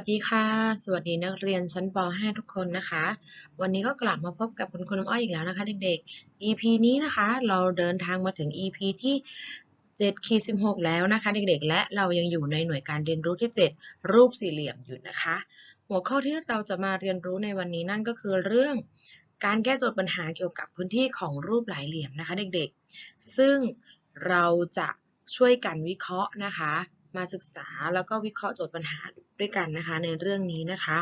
วัสดีค่ะ สวัสดีนักเรียนชั้นป .5 ทุกคนนะคะ วันนี้ก็กลับมาพบกับคุณครูน้ำอ้อยอีกแล้วนะคะเด็กๆ EP นี้นะคะ เราเดินทางมาถึง EP ที่7ขีด16 แล้วนะคะเด็กๆ และเรายังอยู่ในหน่วยการเรียนรู้ที่ 7 รูปสี่เหลี่ยมอยู่นะคะ หัวข้อที่เราจะมาเรียนรู้ในวันนี้นั่นก็คือเรื่องการแก้โจทย์ปัญหาเกี่ยวกับพื้นที่ของรูปหลายเหลี่ยมนะคะเด็กๆ ซึ่งเราจะช่วยกันวิเคราะห์นะคะ มาศึกษาแล้วก็วิเคราะห์โจทย์ปัญหาด้วยกันนะคะ ในเรื่องนี้นะคะ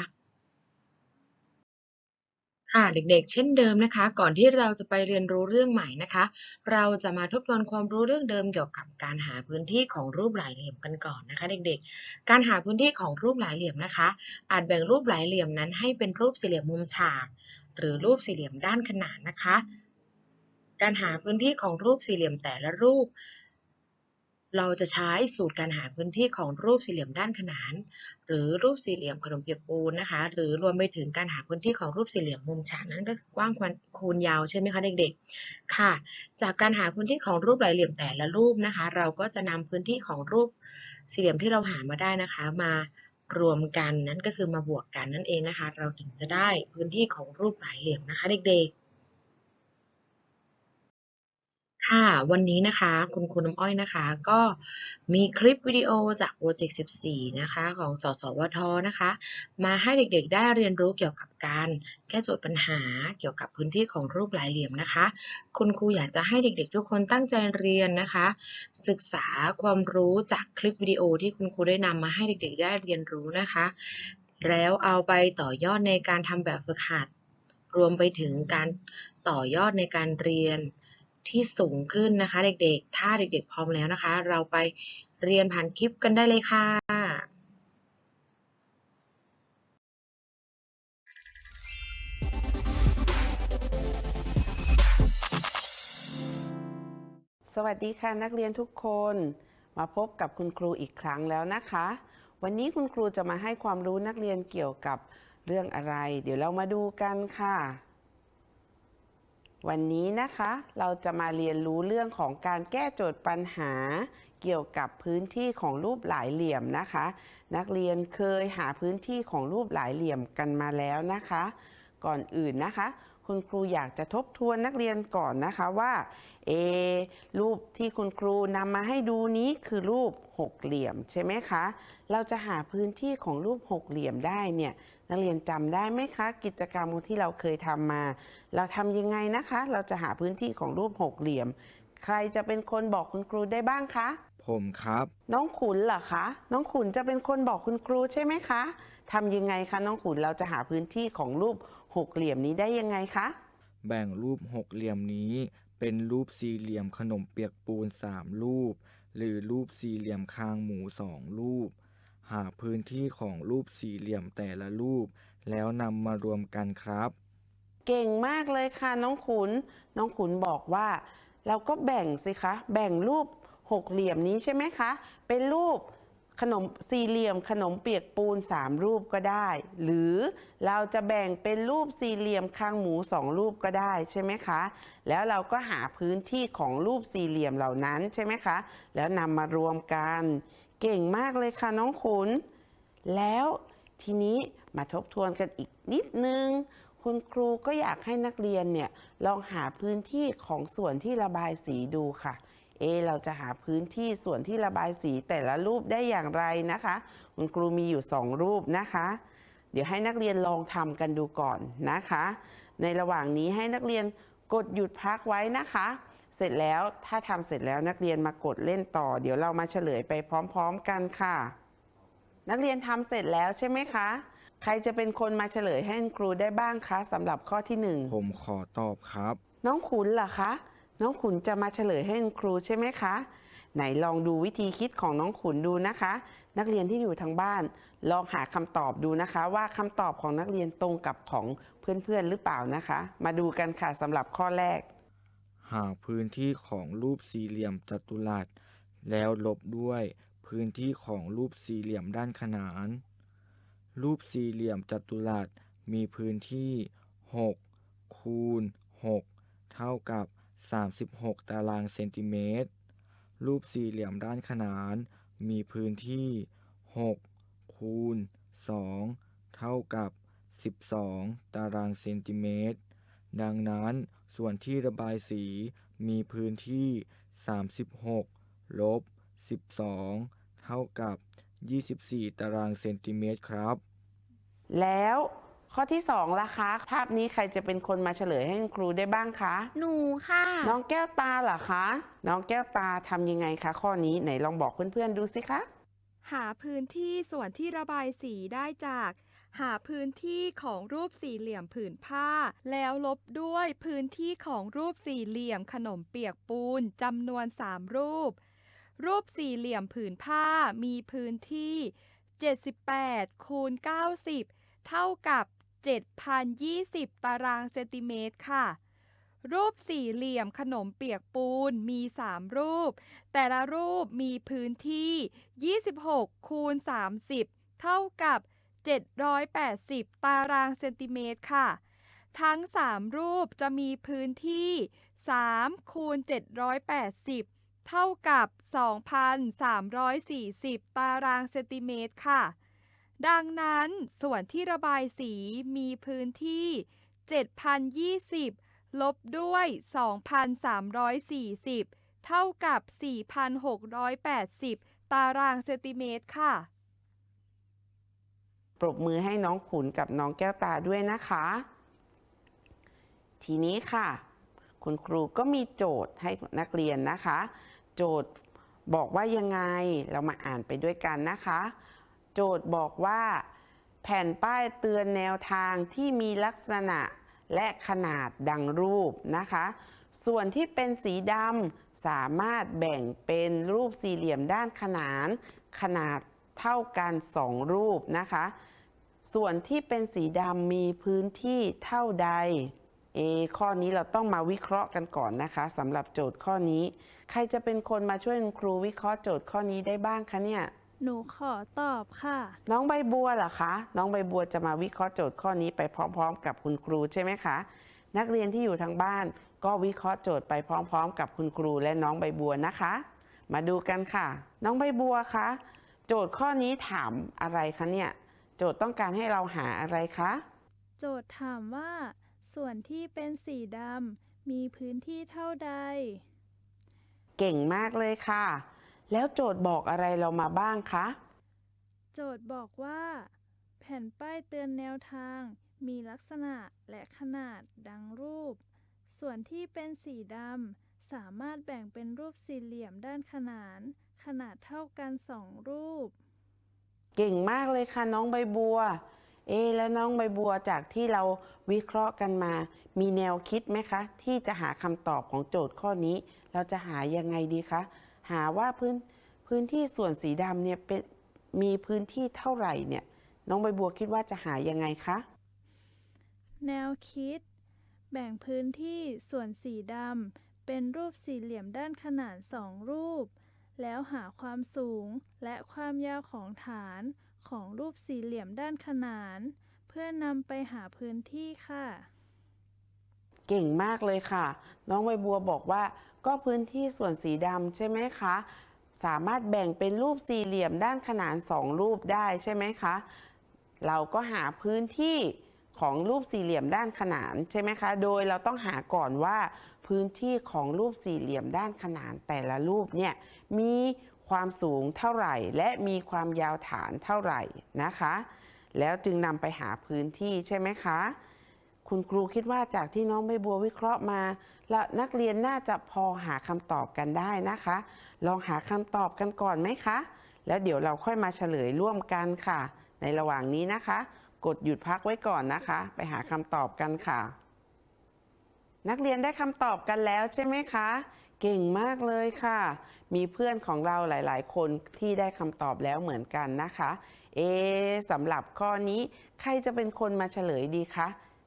ค่ะเด็กๆ เช่นเดิมนะคะ ก่อนที่เราจะไปเรียนรู้เรื่องใหม่นะคะ เราจะมาทบทวนความรู้เรื่องเดิมเกี่ยวกับการหาพื้นที่ของรูปหลายเหลี่ยมกันก่อนนะคะ เด็กๆ การหาพื้นที่ของรูปหลายเหลี่ยมนะคะ อาจแบ่งรูปหลายเหลี่ยมนั้นให้เป็นรูปสี่เหลี่ยมมุมฉาก หรือรูปสี่เหลี่ยมด้านขนานนะคะ การหาพื้นที่ของรูปสี่เหลี่ยมแต่ละรูป เราจะใช้สูตรการหาพื้นที่ของรูปสี่เหลี่ยมด้านขนาน หรือรูปสี่เหลี่ยมขนมเปียกปูนนะคะ หรือรวมไปถึงการหาพื้นที่ของรูปสี่เหลี่ยมมุมฉากนั้นก็คือกว้างคูณยาวใช่ไหมคะเด็กๆ ค่ะ จากการหาพื้นที่ของรูปหลายเหลี่ยมแต่ละรูปนะคะ เราก็จะนำพื้นที่ของรูปสี่เหลี่ยมที่เราหามาได้นะคะ มารวมกันนั่นก็คือมาบวกกันนั่นเองนะคะ เราถึงจะได้พื้นที่ของรูปหลายเหลี่ยมนะคะเด็กๆ ค่ะ วันนี้นะคะคุณครูน้ำอ้อยนะคะ ก็มีคลิปวิดีโอจากโปรเจกต์ 14 นะคะ ของสสวทนะคะ มาให้เด็กๆ ได้เรียนรู้เกี่ยวกับการแก้โจทย์ปัญหาเกี่ยวกับพื้นที่ของรูปหลายเหลี่ยมนะคะ คุณครูอยากจะให้เด็กๆ ทุกคนตั้งใจเรียนนะคะ ศึกษาความรู้จากคลิปวิดีโอที่คุณครูได้นำมาให้เด็กๆ ได้เรียนรู้นะคะ แล้วเอาไปต่อยอดในการทำแบบฝึกหัดรวมไปถึงการต่อยอดในการเรียน ที่สูงขึ้นนะคะ เด็กๆ ถ้าเด็กๆ พร้อมแล้วนะคะ เราไปเรียนผ่านคลิปกันได้เลยค่ะ สวัสดีค่ะนักเรียนทุกคนมาพบกับคุณครูอีกครั้งแล้วนะคะ วันนี้คุณครูจะมาให้ความรู้นักเรียนเกี่ยวกับเรื่องอะไร เดี๋ยวเรามาดูกันค่ะ วันนี้นะคะเราจะมาเรียนรู้เรื่องของการแก้โจทย์ปัญหา เกี่ยวกับพื้นที่ของรูปหลายเหลี่ยมนะคะ นักเรียนเคยหาพื้นที่ของรูปหลายเหลี่ยมกันมาแล้วนะคะ ก่อนอื่นนะคะ คุณครูอยากจะทบทวนนักเรียนก่อนนะคะว่าเอรูปที่คุณครูนำมาให้ดูนี้คือรูปหกเหลี่ยมใช่ไหมคะ เราจะหาพื้นที่ของรูปหกเหลี่ยมได้เนี่ย นักเรียนจำได้ไหมคะ กิจกรรมที่เราเคยทำมา เราทำยังไงนะคะ เราจะหาพื้นที่ของรูปหกเหลี่ยม ใครจะเป็นคนบอกคุณครูได้บ้างคะ ผมครับ น้องขุนเหรอคะ น้องขุนจะเป็นคนบอกคุณครูใช่ไหมคะทำยังไงคะน้องขุนเราจะหาพื้นที่ของรูปหกเหลี่ยมนี้ได้ยังไงคะ แบ่งรูปหกเหลี่ยมนี้ เป็นรูปสี่เหลี่ยมขนมเปียกปูนสามรูป หรือรูปสี่เหลี่ยมคางหมูสองรูป หาพื้นที่ของรูปสี่เหลี่ยมแต่ละรูป แล้วนำมารวมกันครับ เก่งมากเลยค่ะน้องขุน น้องขุนบอกว่าเราก็แบ่งสิคะ แบ่งรูปหกเหลี่ยมนี้ใช่ไหมคะ เป็นรูปขนมสี่เหลี่ยมขนมเปียกปูนสามรูปก็ได้ หรือเราจะแบ่งเป็นรูปสี่เหลี่ยมคางหมูสองรูปก็ได้ใช่ไหมคะ แล้วเราก็หาพื้นที่ของรูปสี่เหลี่ยมเหล่านั้นใช่ไหมคะ แล้วนำมารวมกัน เก่งมากเลยค่ะน้องขุน แล้วทีนี้มาทบทวนกันอีกนิดนึง คุณครูก็อยากให้นักเรียนเนี่ยลองหาพื้นที่ของส่วนที่ระบายสีดูค่ะ เอ เราจะหาพื้นที่ส่วนที่ระบายสีแต่ละรูปได้อย่างไรนะคะ คุณครูมีอยู่สองรูปนะคะ เดี๋ยวให้นักเรียนลองทำกันดูก่อนนะคะ ในระหว่างนี้ให้นักเรียนกดหยุดพักไว้นะคะ เสร็จแล้วถ้าทำเสร็จแล้วนักเรียนมากดเล่นต่อ เดี๋ยวเรามาเฉลยไปพร้อม ๆ กันค่ะ นักเรียนทำเสร็จแล้วใช่ไหมคะ ใครจะเป็นคนมาเฉลยให้คุณครูได้บ้างคะสำหรับข้อที่หนึ่งผมขอตอบครับ น้องขุนเหรอคะ น้องขุนจะมาเฉลยให้คุณครูใช่ไหมคะ ไหนลองดูวิธีคิดของน้องขุนดูนะคะ นักเรียนที่อยู่ทางบ้าน ลองหาคำตอบดูนะคะ ว่าคำตอบของนักเรียนตรงกับของเพื่อนๆหรือเปล่านะคะ มาดูกันค่ะสำหรับข้อแรก หาพื้นที่ของรูปสี่เหลี่ยมจัตุรัส แล้วลบด้วยพื้นที่ของรูปสี่เหลี่ยมด้านขนาน รูปสี่เหลี่ยมจัตุรัสมีพื้นที่ 6 คูณ 6 เท่ากับ 36 ตารางเซนติเมตร รูปสี่เหลี่ยมด้านขนาน มีพื้นที่ 6 คูณ 2 เท่ากับ 12 ตารางเซนติเมตร ดังนั้นส่วนที่ระบายสีมีพื้นที่ 36 ลบ 12 เท่ากับ 24 ตารางเซนติเมตรครับ แล้วข้อที่สองล่ะคะ ภาพนี้ใครจะเป็นคนมาเฉลยให้คุณครูได้บ้างคะ หนูค่ะ น้องแก้วตาเหรอคะ น้องแก้วตาทำยังไงคะ ข้อนี้ไหนลองบอกเพื่อนๆดูสิคะ หาพื้นที่ส่วนที่ระบายสีได้จาก หาพื้นที่ของรูปสี่เหลี่ยมผืนผ้า แล้วลบด้วยพื้นที่ของรูปสี่เหลี่ยมขนมเปียกปูนจำนวน 3 รูป รูปสี่เหลี่ยมผืนผ้ามีพื้นที่ 78 คูณ 90 เท่ากับ 7,020 ตารางเซนติเมตรค่ะ รูปสี่เหลี่ยมขนมเปียกปูนมี 3 รูป แต่ละรูปมีพื้นที่ 26 คูณ 30 เท่ากับ 780 ตารางเซนติเมตรค่ะ ทั้ง 3 รูปจะมีพื้นที่ 3 คูณ 780 เท่ากับ 2,340 ตารางเซนติเมตรค่ะ ดังนั้นส่วนที่ระบายสีมีพื้นที่ 7,020 ลบด้วย 2,340 เท่ากับ 4,680 ตารางเซนติเมตรค่ะ ปรบมือให้น้องขุนกับน้องแก้วตาด้วยนะคะ ทีนี้ค่ะ คุณครูก็มีโจทย์ให้นักเรียนนะคะ โจทย์บอกว่ายังไงเรามาอ่านไปด้วยกันนะคะ โจทย์บอกว่า แผ่นป้ายเตือนแนวทางที่มีลักษณะและขนาดดังรูปนะคะ ส่วนที่เป็นสีดำสามารถแบ่งเป็นรูปสี่เหลี่ยมด้านขนาน ขนาด เท่ากัน 2 รูปนะคะ ส่วนที่เป็นสีดำมีพื้นที่เท่าใดเอข้อนี้เราต้องมาวิเคราะห์กันก่อนนะคะสำหรับโจทย์ข้อนี้ ใครจะเป็นคนมาช่วยคุณครูวิเคราะห์โจทย์ข้อนี้ได้บ้างคะเนี่ย หนูขอตอบค่ะ น้องใบบัวเหรอคะ น้องใบบัวจะมาวิเคราะห์โจทย์ข้อนี้ไปพร้อม ๆ กับคุณครูใช่ไหมคะ นักเรียนที่อยู่ทางบ้าน ก็วิเคราะห์โจทย์ไปพร้อม ๆ กับคุณครูและน้องใบบัวนะคะ มาดูกันค่ะ น้องใบบัวคะ โจทย์ข้อนี้ถามอะไรคะเนี่ย โจทย์ต้องการให้เราหาอะไรคะ โจทย์ถามว่า ส่วนที่เป็นสีดำมีพื้นที่เท่าใด เก่งมากเลยค่ะ แล้วโจทย์บอกอะไรเรามาบ้างคะ โจทย์บอกว่า แผ่นป้ายเตือนแนวทาง มีลักษณะและขนาดดังรูป ส่วนที่เป็นสีดำสามารถแบ่งเป็นรูปสี่เหลี่ยมด้านขนาน ขนาดเท่ากันสองรูป เก่งมากเลยค่ะน้องใบบัว เอะแล้วน้องใบบัวจากที่เราวิเคราะห์กันมา มีแนวคิดไหมคะ ที่จะหาคำตอบของโจทย์ข้อนี้ เราจะหายังไงดีคะหาว่าพื้นพื้นที่ส่วนสีดำเนี่ยเป็นมีพื้นที่เท่าไหร่เนี่ย น้องใบบัวคิดว่าจะหายังไงคะแนวคิด แบ่งพื้นที่ส่วนสีดำเป็นรูปสี่เหลี่ยมด้านขนานสองรูป แล้วหาความสูงและความยาวของฐานของรูปสี่เหลี่ยมด้านขนาน เพื่อนำไปหาพื้นที่ค่ะ เก่งมากเลยค่ะ น้องใบบัวบอกว่า ก็พื้นที่ส่วนสีดำใช่ไหมคะ สามารถแบ่งเป็นรูปสี่เหลี่ยมด้านขนานสองรูปได้ใช่ไหมคะ เราก็หาพื้นที่ของรูปสี่เหลี่ยมด้านขนานใช่ไหมคะ โดยเราต้องหาก่อนว่า พื้นที่ของรูปสี่เหลี่ยมด้านขนานแต่ละรูปเนี่ยมีความสูงเท่าไหร่ และมีความยาวฐานเท่าไหร่นะคะ แล้วจึงนำไปหาพื้นที่ใช่ไหมคะ คุณครูคิดว่าจากที่น้องใบบัววิเคราะห์มาและนักเรียนน่าจะพอหาคำตอบกันได้นะคะ ลองหาคำตอบกันก่อนไหมคะ แล้วเดี๋ยวเราค่อยมาเฉลยร่วมกันค่ะ ในระหว่างนี้นะคะ กดหยุดพักไว้ก่อนนะคะ ไปหาคำตอบกันค่ะ นักเรียนได้คำตอบกันแล้วใช่ไหมคะ เก่งมากเลยค่ะ มีเพื่อนของเราหลาย ๆ คนที่ได้คำตอบแล้วเหมือนกันนะคะ เอะสำหรับข้อนี้ใครจะเป็นคนมาเฉลยดีคะ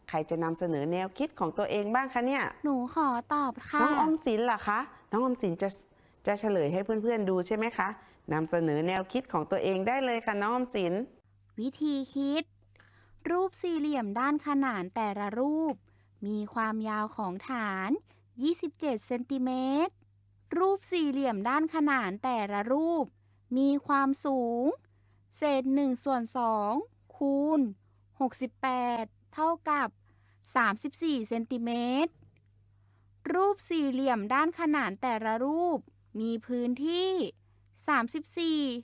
ใครจะนำเสนอแนวคิดของตัวเองบ้างคะเนี่ย หนูขอตอบค่ะ น้องออมสินล่ะคะ น้องออมสินจะจะเฉลยให้เพื่อน ๆ ดูใช่ไหมคะนำเสนอแนวคิดของตัวเองได้เลยค่ะน้องออมสิน วิธีคิด รูปสี่เหลี่ยมด้านขนานแต่ละรูป มีความยาวของฐาน 27 เซนติเมตร รูปสี่เหลี่ยมด้านขนานแต่ละรูป มีความสูง เศษ1ส่วน2คูณ 68 เท่ากับ 34 เซนติเมตร รูปสี่เหลี่ยมด้านขนานแต่ละรูป มีพื้นที่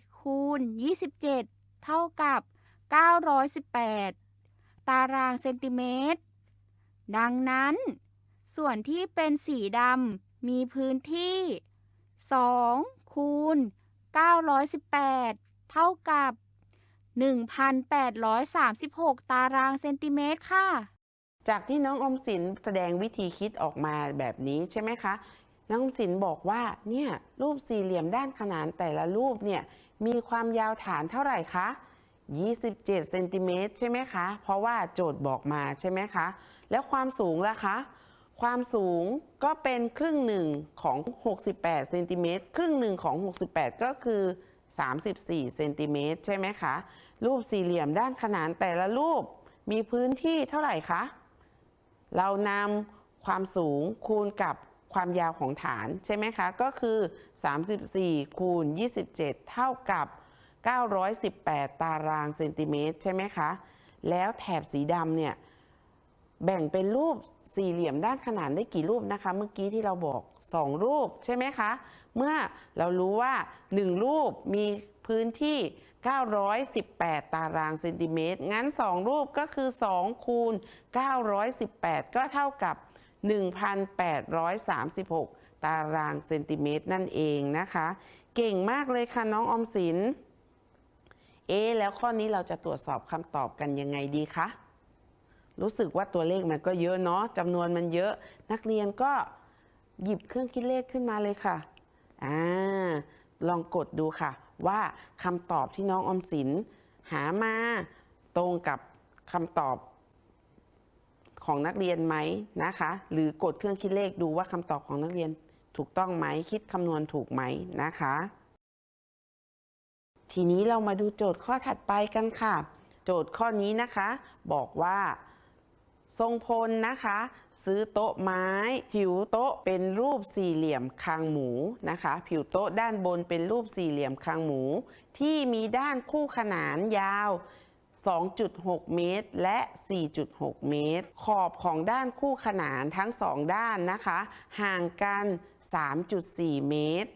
34 คูณ 27 เท่ากับ 918 ตารางเซนติเมตร ดังนั้น ส่วนที่เป็นสีดำมีพื้นที่ 2 คูณ 918 เท่ากับ 1,836 ตารางเซนติเมตรค่ะ จากที่น้องอมสินแสดงวิธีคิดออกมาแบบนี้ใช่ไหมคะ น้องอมสินบอกว่าเนี่ยรูปสี่เหลี่ยมด้านขนานแต่ละรูปเนี่ยมีความยาวฐานเท่าไหร่คะ27เซนติเมตรใช่ไหมคะ เพราะว่าโจทย์บอกมาใช่ไหมคะ แล้วความสูงล่ะคะ ความสูงก็เป็นครึ่งหนึ่งของ 68เซนติเมตรครึ่งหนึ่งของ 68 ก็คือ 34เซนติเมตรใช่ไหมคะ รูปสี่เหลี่ยมด้านขนานแต่ละรูปมีพื้นที่เท่าไหร่คะ เรานำความสูงคูณกับความยาวของฐานใช่ไหมคะ ก็คือ 34 คูณ 27 เท่ากับ 918 ตารางเซนติเมตรใช่ไหมคะ แล้วแถบสีดำเนี่ย แบ่งเป็นรูปสี่เหลี่ยมด้านขนานได้กี่รูปนะคะ เมื่อกี้ที่เราบอก 2 รูปใช่ไหมคะ เมื่อเรารู้ว่า 1 รูปมีพื้นที่ 918 ตารางเซนติเมตร งั้น 2 รูปก็คือ 2 คูณ 918 ก็เท่ากับ 1,836 ตารางเซนติเมตรนั่นเองนะคะ เก่งมากเลยค่ะน้องอมสิน เอ๊แล้วข้อนี้เราจะตรวจสอบคำตอบกันยังไงดีคะ รู้สึกว่าตัวเลขมันก็เยอะเนาะจำนวนมันเยอะ นักเรียนก็หยิบเครื่องคิดเลขขึ้นมาเลยค่ะอ่าลองกดดูค่ะ ว่าคำตอบที่น้องออมสินหามาตรงกับคำตอบของนักเรียนไหมนะคะ หรือกดเครื่องคิดเลขดูว่าคำตอบของนักเรียนถูกต้องไหมคิดคำนวณถูกไหมนะคะ ทีนี้เรามาดูโจทย์ข้อถัดไปกันค่ะ โจทย์ข้อนี้นะคะ บอกว่า ทรงพลนะคะ ซื้อโต๊ะไม้ ผิวโต๊ะเป็นรูปสี่เหลี่ยมคางหมูนะคะ ผิวโต๊ะด้านบนเป็นรูปสี่เหลี่ยมคางหมู ที่มีด้านคู่ขนานยาว 2.6 เมตร และ 4.6 เมตร ขอบของด้านคู่ขนานทั้งสองด้านนะคะ ห่างกัน 3.4 เมตร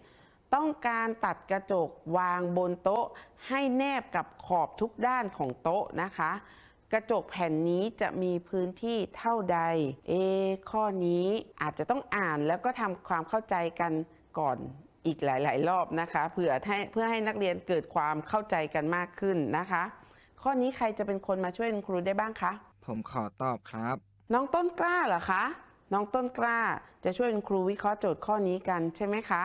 ต้องการตัดกระจกวางบนโต๊ะ ให้แนบกับขอบทุกด้านของโต๊ะนะคะ กระจกแผ่นนี้จะมีพื้นที่เท่าใด เอะข้อนี้อาจจะต้องอ่านแล้วก็ทำความเข้าใจกันก่อนอีกหลาย ๆ รอบนะคะเผื่อให้เพื่อให้นักเรียนเกิดความเข้าใจกันมากขึ้นนะคะ ข้อนี้ใครจะเป็นคนมาช่วยคุณครูได้บ้างคะผมขอตอบครับ น้องต้นกล้าเหรอคะน้องต้นกล้าจะช่วยคุณครูวิเคราะห์โจทย์ข้อนี้กันใช่ไหมคะ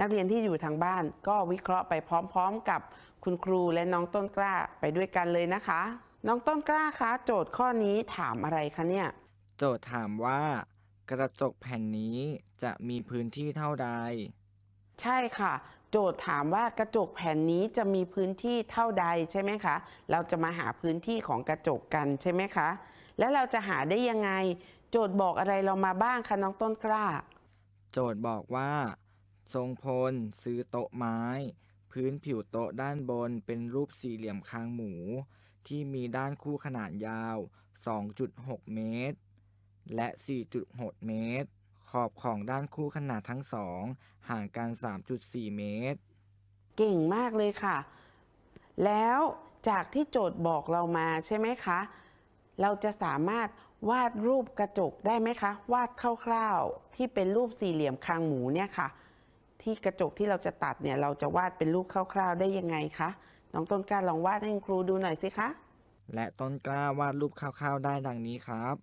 นักเรียนที่อยู่ทางบ้านก็วิเคราะห์ไปพร้อม ๆ กับคุณครูและน้องต้นกล้าไปด้วยกันเลยนะคะ น้องต้นกล้าคะโจทย์ข้อนี้ถามอะไรคะเนี่ย โจทย์ถามว่า กระจกแผ่นนี้จะมีพื้นที่เท่าใด ใช่ค่ะ โจทย์ถามว่ากระจกแผ่นนี้จะมีพื้นที่เท่าใดใช่ไหมคะ เราจะมาหาพื้นที่ของกระจกกันใช่ไหมคะ แล้วเราจะหาได้ยังไง โจทย์บอกอะไรเรามาบ้างคะน้องต้นกล้า โจทย์บอกว่า ทรงพลซื้อโต๊ะไม้ พื้นผิวโต๊ะด้านบนเป็นรูปสี่เหลี่ยมคางหมู ที่มีด้านคู่ขนาดยาว 2.6 เมตร และ 4.6 เมตร ขอบของด้านคู่ขนาดทั้งสอง ห่างกัน 3.4 เมตร เก่งมากเลยค่ะ แล้วจากที่โจทย์บอกเรามาใช่ไหมคะ เราจะสามารถวาดรูปกระจกได้ไหมคะ วาดคร่าวๆ ที่เป็นรูปสี่เหลี่ยมคางหมูเนี่ยค่ะ ที่กระจกที่เราจะตัดเนี่ย เราจะวาดเป็นรูปคร่าวๆ ได้ยังไงคะ น้องต้นกล้าลองวาดให้คุณครูดูหน่อยสิคะ และต้นกล้าวาดรูปคร่าวๆได้ดังนี้ครับ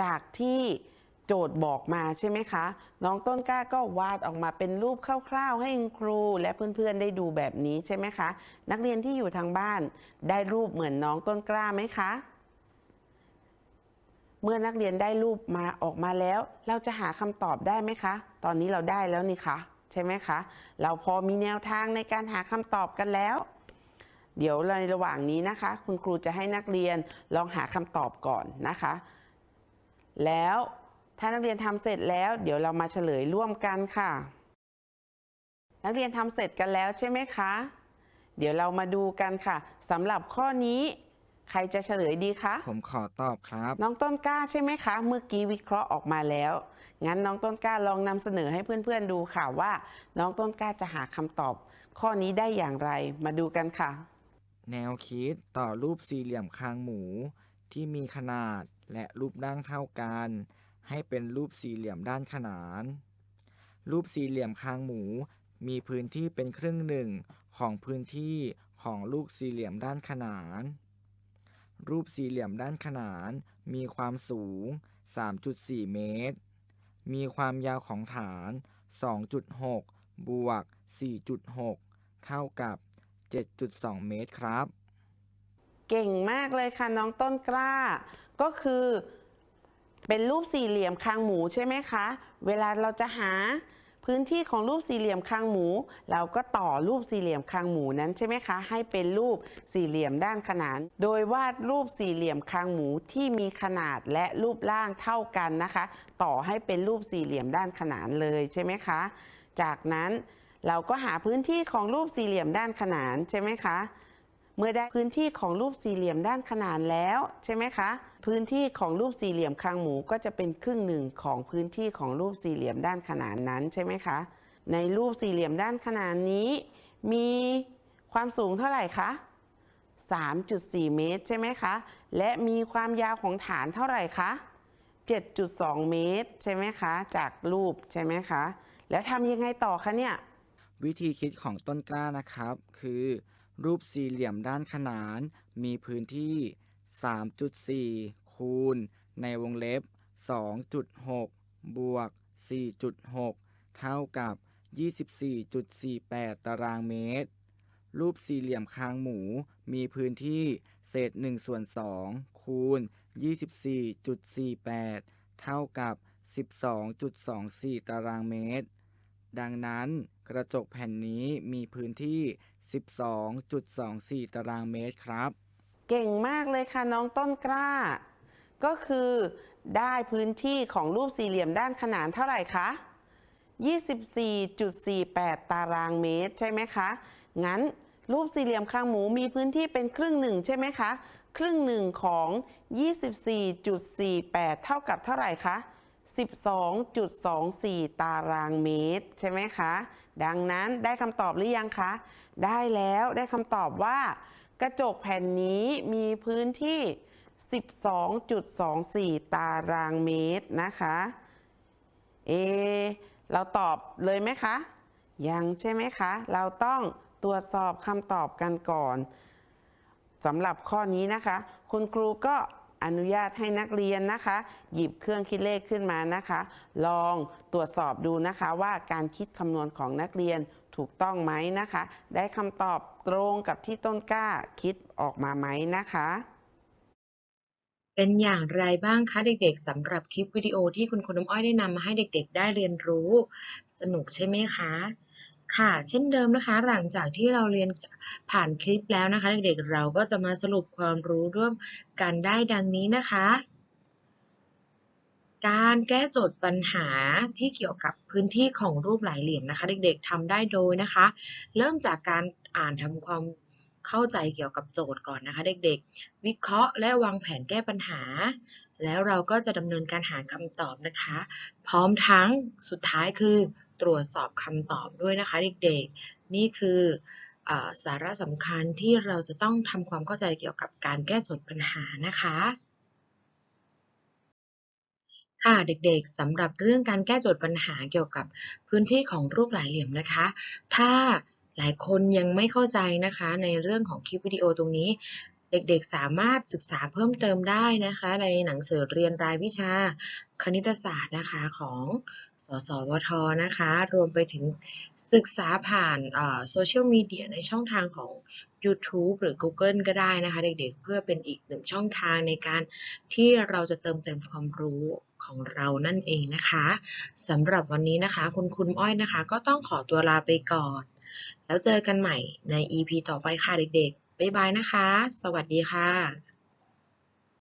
จากที่โจทย์บอกมาใช่ไหมคะ น้องต้นกล้าก็วาดออกมาเป็นรูปคร่าวๆ ให้คุณครูและเพื่อนๆได้ดูแบบนี้ใช่ไหมคะ นักเรียนที่อยู่ทางบ้าน ได้รูปเหมือนน้องต้นกล้าไหมคะ เมื่อนักเรียนได้รูปมาออกมาแล้ว เราจะหาคำตอบได้ไหมคะ ตอนนี้เราได้แล้วนี่คะใช่ไหมคะ เราพอมีแนวทางในการหาคำตอบกันแล้ว เดี๋ยวในระหว่างนี้นะคะ คุณครูจะให้นักเรียนลองหาคำตอบก่อนนะคะ แล้วถ้านักเรียนทำเสร็จแล้ว เดี๋ยวเรามาเฉลยร่วมกันค่ะ นักเรียนทำเสร็จกันแล้วใช่ไหมคะ เดี๋ยวเรามาดูกันค่ะสำหรับข้อนี้ ใครจะเฉลยดีคะ ผมขอตอบครับ น้องต้นกล้าใช่ไหมคะ เมื่อกี้วิเคราะห์ออกมาแล้ว งั้นน้องต้นกล้าลองนำเสนอให้เพื่อนๆดูค่ะว่า น้องต้นกล้าจะหาคำตอบ ข้อนี้ได้อย่างไร มาดูกันค่ะ แนวคิดต่อรูปสี่เหลี่ยมคางหมู ที่มีขนาดและรูปร่างเท่ากัน ให้เป็นรูปสี่เหลี่ยมด้านขนาน รูปสี่เหลี่ยมคางหมู มีพื้นที่เป็นครึ่งหนึ่งของพื้นที่ของลูกสี่เหลี่ยมด้านขนาน รูปสี่เหลี่ยมด้านขนาน มีความสูง 3.4 เมตร มีความยาวของฐาน 2.6 บวก 4.6 เท่ากับ 7.2 เมตรครับ เก่งมากเลยค่ะน้องต้นกล้า ก็คือเป็นรูปสี่เหลี่ยมคางหมูใช่ไหมคะ เวลาเราจะหาพื้นที่ของรูปสี่เหลี่ยมคางหมู เราก็ต่อรูปสี่เหลี่ยมคางหมูนั้นใช่ไหมคะ ให้เป็นรูปสี่เหลี่ยมด้านขนาน โดยวาดรูปสี่เหลี่ยมคางหมูที่มีขนาดและรูปร่างเท่ากันนะคะ ต่อให้เป็นรูปสี่เหลี่ยมด้านขนานเลยใช่ไหมคะ จากนั้น เราก็หาพื้นที่ของรูปสี่เหลี่ยมด้านขนานใช่ไหมคะ เมื่อได้พื้นที่ของรูปสี่เหลี่ยมด้านขนานแล้วใช่ไหมคะ พื้นที่ของรูปสี่เหลี่ยมคางหมูก็จะเป็นครึ่งหนึ่งของพื้นที่ของรูปสี่เหลี่ยมด้านขนานนั้นใช่ไหมคะ ในรูปสี่เหลี่ยมด้านขนานนี้ มีความสูงเท่าไหร่คะ 3.4 เมตรใช่ไหมคะ และมีความยาวของฐานเท่าไหร่คะ 7.2 เมตรใช่ไหมคะ จากรูปใช่ไหมคะ แล้วทำยังไงต่อคะเนี่ย วิธีคิดของต้นกล้านะครับ คือ รูปสี่เหลี่ยมด้านขนาน มีพื้นที่ 3.4 คูณ ในวงเล็บ 2.6 บวก 4.6 เท่ากับ 24.48 ตารางเมตร รูปสี่เหลี่ยมคางหมู มีพื้นที่เศษ1ส่วน2คูณ 24.48 เท่ากับ 12.24 ตารางเมตร ดังนั้น กระจกแผ่นนี้มีพื้นที่ 12.24 ตารางเมตรครับ เก่งมากเลยค่ะน้องต้นกล้า ก็คือได้พื้นที่ของรูปสี่เหลี่ยมด้านขนานเท่าไหร่คะ 24.48 ตารางเมตรใช่ไหมคะ งั้นรูปสี่เหลี่ยมคางหมูมีพื้นที่เป็นครึ่งหนึ่งใช่ไหมคะ ครึ่งหนึ่งของ 24.48 เท่ากับเท่าไหร่คะ12.24 ตารางเมตร ใช่ไหมคะ ดังนั้นได้คำตอบหรือยังคะ ได้แล้วได้คำตอบว่า กระจกแผ่นนี้มีพื้นที่ 12.24 ตารางเมตรนะคะ เอ เราตอบเลยไหมคะ ยังใช่ไหมคะ เราต้องตรวจสอบคำตอบกันก่อนสำหรับข้อนี้นะคะ คุณครูก็ อนุญาตให้นักเรียนนะคะ หยิบเครื่องคิดเลขขึ้นมานะคะ ลองตรวจสอบดูนะคะว่าการคิดคำนวณของนักเรียนถูกต้องไหมนะคะ ได้คำตอบตรงกับที่ต้นกล้าคิดออกมาไหมนะคะ เป็นอย่างไรบ้างคะเด็กๆสำหรับคลิปวิดีโอที่คุณครูน้ำอ้อยได้นำมาให้เด็กๆ ได้เรียนรู้ สนุกใช่ไหมคะ ค่ะ เช่นเดิมนะคะ หลังจากที่เราเรียนผ่านคลิปแล้วนะคะ เด็กๆเราก็จะมาสรุปความรู้ร่วมกันได้ดังนี้นะคะ การแก้โจทย์ปัญหาที่เกี่ยวกับพื้นที่ของรูปหลายเหลี่ยมนะคะ เด็กๆทำได้โดยนะคะ เริ่มจากการอ่านทำความเข้าใจเกี่ยวกับโจทย์ก่อนนะคะ เด็กๆ วิเคราะห์และวางแผนแก้ปัญหา แล้วเราก็จะดำเนินการหาคำตอบนะคะ พร้อมทั้งสุดท้ายคือ ตรวจสอบคำตอบด้วยนะคะเด็กๆ นี่คือออสาระสำคัญที่เราจะต้องทำความเข้าใจเกี่ยวกับการแก้โจทย์ปัญหานะคะ ค่ะเด็กๆสำหรับเรื่องการแก้โจทย์ปัญหาเกี่ยวกับพื้นที่ของรูปหลายเหลี่ยมนะคะ ถ้าหลายคนยังไม่เข้าใจนะคะในเรื่องของคลิปวิดีโอตรงนี้ เด็กๆสามารถศึกษาเพิ่มเติมได้นะคะ ในหนังสือเรียนรายวิชาคณิตศาสตร์นะคะของ สสวทนะคะ รวมไปถึงศึกษาผ่านโซเชียลมีเดียในช่องทางของ YouTube หรือ Google ก็ได้นะคะ เด็กๆ เพื่อเป็นอีกหนึ่งช่องทางในการที่เราจะเติมเต็มความรู้ของเรานั่นเองนะคะสำหรับวันนี้นะคะ คุณคุณอ้อยนะคะ ก็ต้องขอตัวลาไปก่อน แล้วเจอกันใหม่ใน EP ต่อไปค่ะเด็กๆ บ๊ายบายนะคะ สวัสดีค่ะ